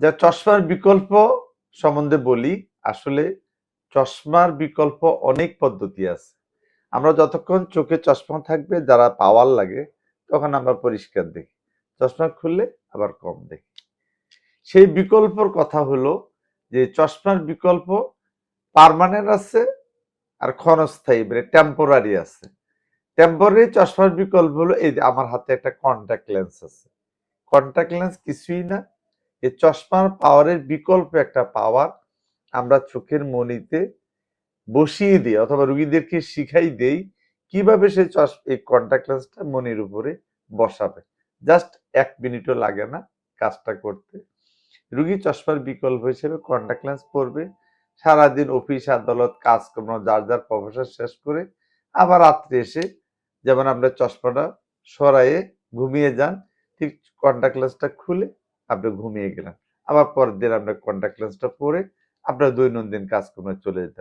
যা চশমার বিকল্প সম্বন্ধে বলি, আসলে চশমার বিকল্প অনেক পদ্ধতি আছে। আমরা যতক্ষণ চোখে চশমা থাকবে, যারা পাওয়ার লাগে, তখন আমরা পরিষ্কার দেখি। চশমা খুললে আবার কম দেখি। সেই বিকল্পর কথা হলো যে, চশমার বিকল্প পারমানেন্ট আছে আর ক্ষণস্থায়ী মানে টেম্পোরারি আছে। টেম্পোরারি চশমার বিকল্প হলো, এই যে আমার হাতে একটা কন্টাক্ট লেন্স আছে। কন্টাক্ট লেন্স কিছুই না এই চশমার পাওয়ারের বিকল্প একটা পাওয়ার আমরা চোখের মনিতে বসিয়ে দিই অথবা রুগীদেরকে শিখাই দেই কীভাবে সেই চশ, এই কন্টাক্ট লেন্সটা মনির উপরে বসাবে। জাস্ট এক মিনিটও লাগে না কাজটা করতে। রুগী চশমার বিকল্প হিসেবে কন্টাক্ট লেন্স পরবে। সারাদিন অফিস, আদালত, কাজকর্ম, যার যার প্রফেশন শেষ করে আবার রাত্রে এসে যেমন আমরা চশমাটা সরাইয়ে ঘুমিয়ে যান, ঠিক কন্টাক্ট লেন্সটা খুলে আপনি ঘুমিয়ে গেলেন। আবার পরের দিন আপনার কন্ট্যাক্ট লেন্সটা পরে আপনার দৈনন্দিন কাজকর্মে চলে যেতে